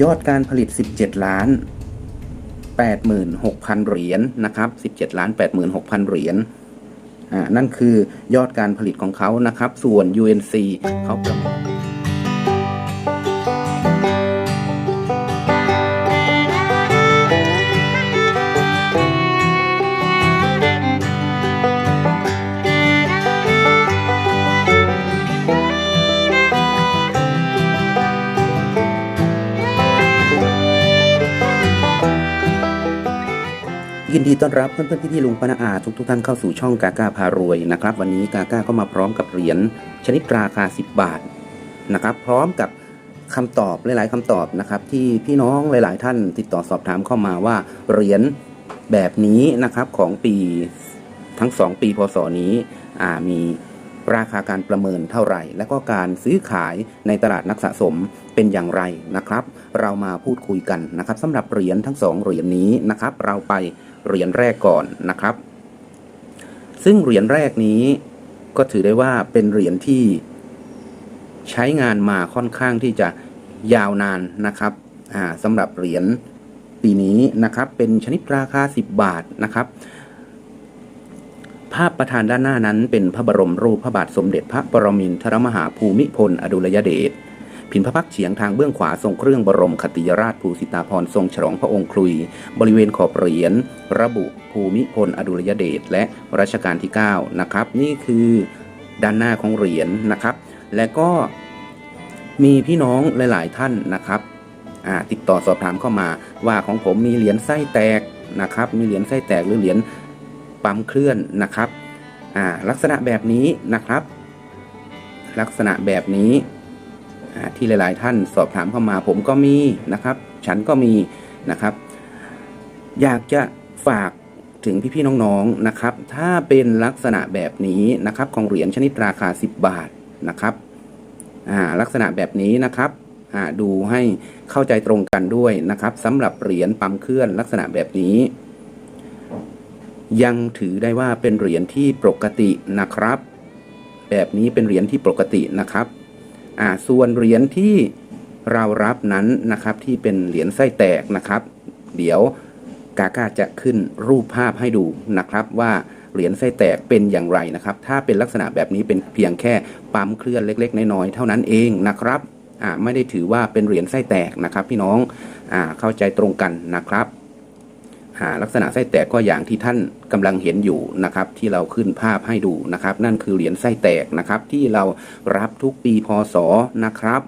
ยอดการผลิต 17 ล้าน 86,000 เหรียญนะครับ 17 ล้าน 86,000 เหรียญอ่านั่นคือยอดการผลิตของเขานะครับ ส่วน UNC เขาประเมิน ดีต้อนรับเพื่อนๆพี่ที่ลุงปนาอาทุกทุกท่านเข้าสู่ช่องกากาพารวยนะครับวันนี้กากาก็มาพร้อมกับเหรียญชนิดราคา 10 บาทนะครับพร้อมกับคำตอบหลาย ๆคำตอบนะครับที่พี่น้องหลาย ๆ ท่านติดต่อสอบถามเข้ามาว่าเหรียญแบบนี้นะครับของปีทั้ง 2 ปีพศนี้มี ราคาการประเมินเท่าไหร่ และก็การซื้อขายในตลาดนักสะสมเป็นอย่างไรนะครับ เรามาพูดคุยกันนะครับสำหรับเหรียญทั้งสองเหรียญนี้นะครับ เราไปเหรียญแรกก่อนนะครับ ซึ่งเหรียญแรกนี้ก็ถือได้ว่าเป็นเหรียญที่ใช้งานมาค่อนข้างที่จะยาวนานนะครับสำหรับเหรียญปีนี้นะครับเป็นชนิดราคา 10 บาทนะครับ ภาพประธานด้านหน้านั้นเป็นพระบรมรูปพระบาทสมเด็จพระปรมินทรมหาภูมิพล อดุลยเดชผินพระพักตร์เฉียงทางเบื้องขวาทรงเครื่องบรมคติยราชภูสิตาภรทรงฉลองพระองค์คลุย บริเวณขอบเหรียญระบุภูมิพล อดุลยเดชและรัชกาลที่ 9 นะครับ นี่คือด้านหน้าของเหรียญนะครับ และก็มีพี่น้องหลาย ๆ ท่านนะครับติดต่อสอบถามเข้ามาว่าของผมมีเหรียญไส้แตกนะครับ มีเหรียญไส้แตกหรือเหรียญ ปั๊มเคลื่อนนะครับอ่าลักษณะแบบนี้นะครับ ลักษณะแบบนี้อ่าที่หลาย ๆ ท่านสอบถามเข้ามา ผมก็มีนะครับ ฉันก็มีนะครับ อยากจะฝากถึงพี่ ๆ น้อง ๆ นะครับ ถ้าเป็นลักษณะแบบนี้นะครับ ของเหรียญชนิดราคา 10 บาทนะครับอ่าลักษณะแบบนี้นะครับอ่าดูให้เข้าใจตรงกันด้วยนะครับสำหรับเหรียญปั๊มเคลื่อนลักษณะแบบนี้ ยังถือได้ว่าเป็นเหรียญที่ปกตินะครับ แบบนี้เป็นเหรียญที่ปกตินะครับอ่าส่วนเหรียญที่เรารับนั้นนะครับที่เป็นเหรียญไส้แตกนะครับ เดี๋ยวกากาจะขึ้นรูปภาพให้ดูนะครับว่าเหรียญไส้แตกเป็นอย่างไรนะครับ ถ้าเป็นลักษณะแบบนี้เป็นเพียงแค่ปั๊มเคลื่อนเล็ก ๆ น้อยๆเท่านั้นเองนะครับอ่าไม่ได้ถือว่าเป็นเหรียญไส้แตกนะครับ พี่น้องอ่าเข้าใจตรงกันนะครับาลักษณะไส้แตกก็อย่างที่ท่านกำลังเห็นอยู่นะครับ ที่เราขึ้นภาพให้ดูนะครับ นั่นคือเหรียญไส้แตกนะครับ ที่เรารับทุกปีพศนะครับ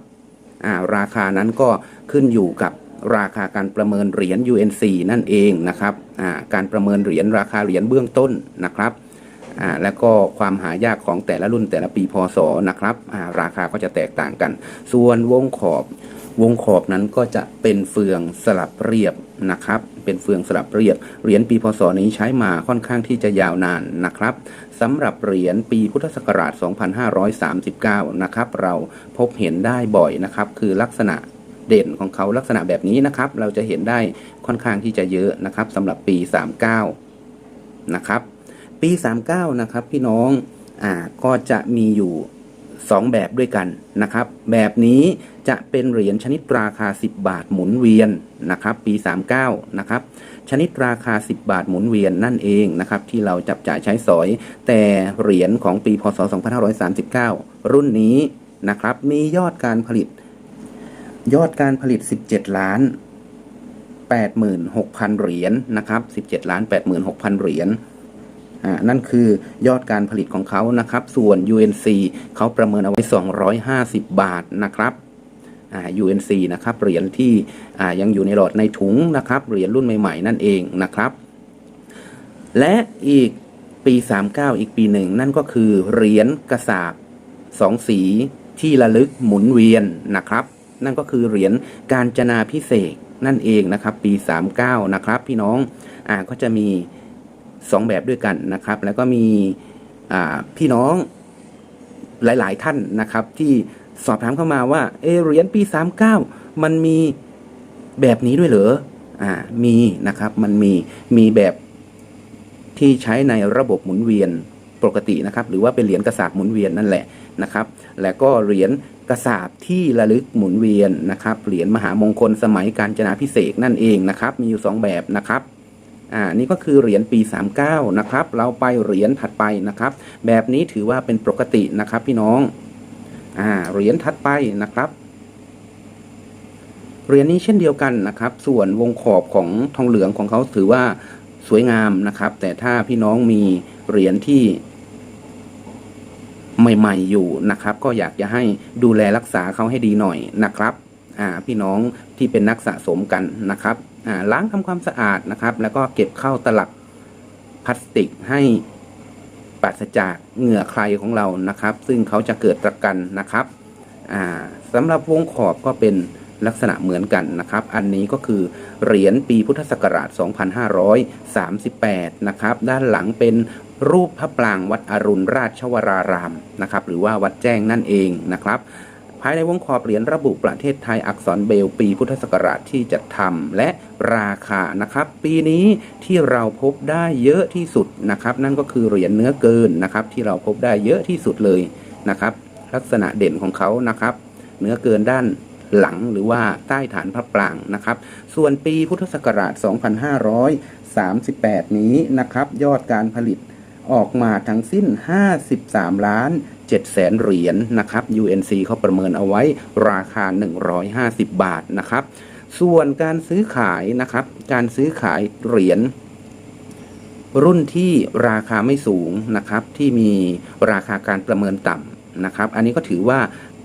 าราคานั้นก็ขึ้นอยู่กับราคาการประเมินเหรียญ UNC นั่นเองนะครับาการประเมินเหรียญราคาเหรียญเบื้องต้นนะครับแล้วก็ความหายากของแต่ละรุ่นแต่ละปีพศนะครับาราคาก็จะแตกต่างกัน ส่วนวงขอบ วงขอบนั้นก็จะเป็นเฟืองสลับเรียบนะครับ เป็นเฟืองสลับเรียบ เหรียญปีพศนี้ใช้มาค่อนข้างที่จะยาวนานนะครับสำหรับเหรียญปีพุทธศักราช 2539 นะครับ เราพบเห็นได้บ่อยนะครับ คือลักษณะเด่นของเขาลักษณะแบบนี้นะครับ เราจะเห็นได้ค่อนข้างที่จะเยอะนะครับสำหรับปี 39 นะครับ ปี 39 นะครับพี่น้องอ่าก็จะมีอยู่ 2 แบบด้วยกันนะครับ แบบนี้จะเป็นเหรียญชนิดราคา 10 บาทหมุนเวียนนะครับปี 39นะครับชนิดราคา 10 บาทหมุนเวียนนั่นเองนะครับที่เราจับจ่ายใช้สอย แต่เหรียญของปีพศ 2539 รุ่นนี้นะครับมียอดการผลิต ยอดการผลิต 17 ล้าน86,000 เหรียญนะครับ17ล้าน86,000 เหรียญ นั่นคือยอดการผลิตของเขานะครับ ส่วน UNC เขาประเมินเอาไว้ 250 บาทนะครับ UNC นะครับเหรียญที่ยังอยู่ในหลอดในถุงนะครับเหรียญรุ่นใหม่ๆ นั่นเองนะครับ และอีกปี 39 อีกปีหนึ่ง นั่นก็คือเหรียญกระสาบสองสีที่ระลึกหมุนเวียนนะครับ นั่นก็คือเหรียญการจนาพิเศษนั่นเองนะครับ ปี 39 นะครับ พี่น้องอ่าก็จะมี สองแบบด้วยกันนะครับ แล้วก็มีพี่น้องหลาย ๆ ท่านนะครับ ที่สอบถามเข้ามาว่าเอเหรียญปี 39 มันมีแบบนี้ด้วยเหรออ่ามีนะครับมันมีมีแบบที่ใช้ในระบบหมุนเวียนปกตินะครับ หรือว่าเป็นเหรียญกระสาบหมุนเวียนนั่นแหละนะครับ แล้วก็เหรียญกระสาบที่ระลึกหมุนเวียนนะครับเหรียญมหามงคลสมัยการจนาพิเศษนั่นเองนะครับ มีอยู่ 2 แบบนะครับ อ่านี่ก็คือเหรียญปี 39 นะครับ เราไปเหรียญถัดไปนะครับ แบบนี้ถือว่าเป็นปกตินะครับพี่น้องอ่าเหรียญถัดไปนะครับเหรียญนี้เช่นเดียวกันนะครับ ส่วนวงขอบของทองเหลืองของเขาถือว่าสวยงามนะครับ แต่ถ้าพี่น้องมีเหรียญที่ใหม่ ๆ อยู่นะครับ ก็อยากจะให้ดูแลรักษาเขาให้ดีหน่อยนะครับ อ่าพี่น้องที่เป็นนักสะสมกันนะครับ ล้างทำความสะอาดนะครับ แล้วก็เก็บเข้าตลับพลาสติกให้ปราศจากเหงื่อใครของเรานะครับ ซึ่งเขาจะเกิดตะกันนะครับสำหรับวงขอบก็เป็นลักษณะเหมือนกันนะครับ อันนี้ก็คือเหรียญปีพุทธศักราช 2538 นะครับ ด้านหลังเป็นรูปพระปรางวัดอรุณราชวรารามนะครับ หรือว่าวัดแจ้งนั่นเองนะครับ ภายในวงขอบเหรียญระบุประเทศไทยอักษรเบลปีพุทธศักราชที่จัดทำและราคานะครับ ปีนี้ที่เราพบได้เยอะที่สุดนะครับ นั่นก็คือเหรียญเนื้อเกินนะครับ ที่เราพบได้เยอะที่สุดเลยนะครับ ลักษณะเด่นของเขานะครับ เนื้อเกินด้านหลังหรือว่าใต้ฐานพระปรางนะครับ ส่วนปีพุทธศักราช 2538 นี้นะครับ ยอดการผลิตออกมาทั้งสิ้น 53 ล้าน 7 แสนเหรียญนะครับ UNC เขาประเมินเอาไว้ราคา 150 บาทนะครับ ส่วนการซื้อขายนะครับ การซื้อขายเหรียญรุ่นที่ราคาไม่สูงนะครับ ที่มีราคาการประเมินต่ำนะครับ อันนี้ก็ถือว่า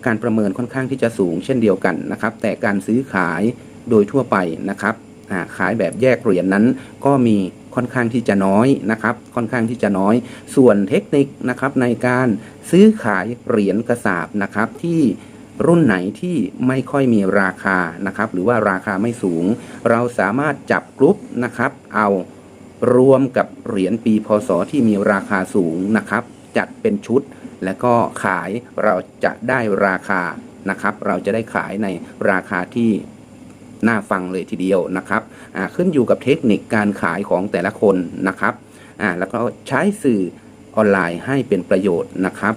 การประเมินค่อนข้างที่จะสูงเช่นเดียวกันนะครับ แต่การซื้อขายโดยทั่วไปนะครับ ขายแบบแยกเหรียญนนั้น ก็มีค่อนข้างที่จะน้อยนะครับ ค่อนข้างที่จะน้อย ส่วนเทคนิคนะครับในการซื้อขายเหรียญกระสาบนะครับที่รุ่นไหนที่ไม่ค่อยมีราคานะครับ หรือว่าราคาไม่สูง เราสามารถจับกรุ๊ปนะครับ เอารวมกับเหรียญปีพศที่มีราคาสูงนะครับ จัดเป็นชุดแล้วก็ขายเราจะได้ราคานะครับ เราจะได้ขายในราคาที่ น่าฟังเลยทีเดียวนะครับอ่าขึ้นอยู่กับเทคนิคการขายของแต่ละคนนะครับอ่าแล้วก็ใช้สื่อออนไลน์ให้เป็นประโยชน์นะครับ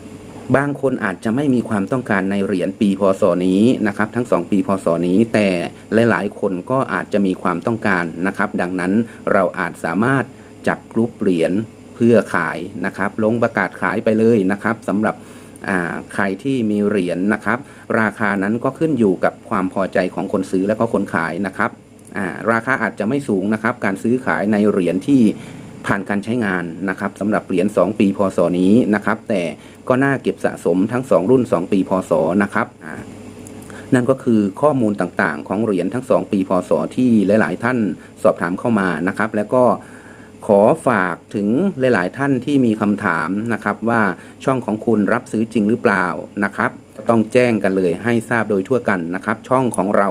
บางคนอาจจะไม่มีความต้องการในเหรียญปีพศนี้นะครับ ทั้ง 2 ปีพศนี้ แต่หลายๆ คนก็อาจจะมีความต้องการนะครับ ดังนั้นเราอาจสามารถจับกรุ๊ปเหรียญเพื่อขายนะครับ ลงประกาศขายไปเลยนะครับสำหรับ ใครที่มีเหรียญนะครับ ราคานั้นก็ขึ้นอยู่กับความพอใจของคนซื้อและก็คนขายนะครับาราคาอาจจะไม่สูงนะครับ การซื้อขายในเหรียญที่ผ่านการใช้งานนะครับสำหรับเหรียญ2 ปีพศนี้นะครับ แต่ก็น่าเก็บสะสมทั้ง 2 รุ่น 2 ปีพศนะครับนั่นก็คือข้อมูลต่างๆ ของเหรียญทั้ง 2 ปีพศที่หลาย ๆ ท่านสอบถามเข้ามานะครับ แล้วก็ ขอฝากถึงหลาย ๆ ท่านที่มีคำถามนะครับว่าช่องของคุณรับซื้อจริงหรือเปล่านะครับ ต้องแจ้งกันเลยให้ทราบโดยทั่วกันนะครับ ช่องของเรา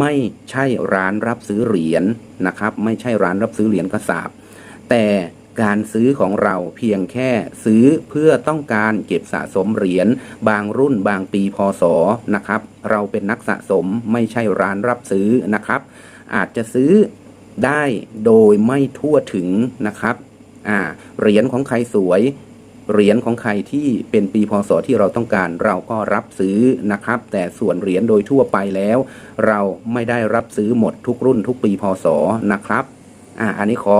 ไม่ใช่ร้านรับซื้อเหรียญนะครับ ไม่ใช่ร้านรับซื้อเหรียญกระสาบแต่การซื้อของเราเพียงแค่ซื้อเพื่อต้องการเก็บสะสมเหรียญบางรุ่นบางปีพศนะครับ เราเป็นนักสะสมไม่ใช่ร้านรับซื้อนะครับ อาจจะซื้อ ได้โดยไม่ทั่วถึงนะครับอ่าเหรียญของใครสวย เหรียญของใครที่เป็นปีพศที่เราต้องการ เราก็รับซื้อนะครับ แต่ส่วนเหรียญโดยทั่วไปแล้ว เราไม่ได้รับซื้อหมดทุกรุ่นทุกปีพศนะครับอ่าอันนี้ขอ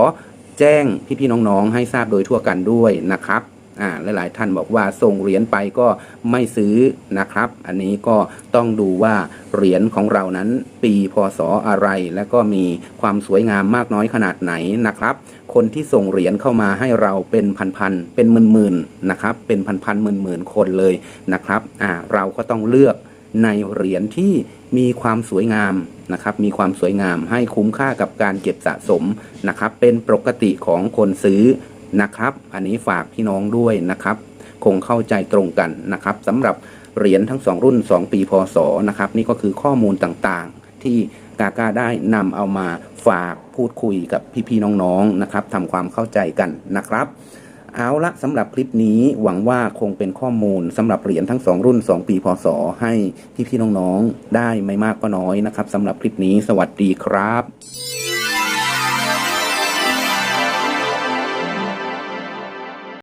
แจ้งพี่ๆน้องๆให้ทราบโดยทั่วกันด้วยนะครับ อ่าหลายๆท่านบอกว่าส่งเหรียญไปก็ไม่ซื้อนะครับ อันนี้ก็ต้องดูว่าเหรียญของเรานั้นปีพศอะไร และก็มีความสวยงามมากน้อยขนาดไหนนะครับ คนที่ส่งเหรียญเข้ามาให้เราเป็นพันๆเป็นหมื่นๆนะครับ เป็นพันๆหมื่นๆคนเลยนะครับอ่าเราก็ต้องเลือกในเหรียญที่มีความสวยงามนะครับ มีความสวยงามให้คุ้มค่ากับการเก็บสะสมนะครับ เป็นปกติของคนซื้อ นะครับ อันนี้ฝากพี่น้องด้วยนะครับ คงเข้าใจตรงกันนะครับสำหรับเหรียญทั้ง 2 รุ่น 2 ปีพศนะครับ นี่ก็คือข้อมูลต่างๆ ที่กาก้าได้นำเอามาฝากพูดคุยกับพี่ๆน้องๆนะครับทำความเข้าใจกันนะครับเอาละสำหรับคลิปนี้หวังว่าคงเป็นข้อมูลสำหรับเหรียญทั้ง 2 รุ่น 2 ปีพศ ให้พี่ๆน้องๆ ได้ไม่มากก็น้อยนะครับสำหรับคลิปนี้สวัสดีครับ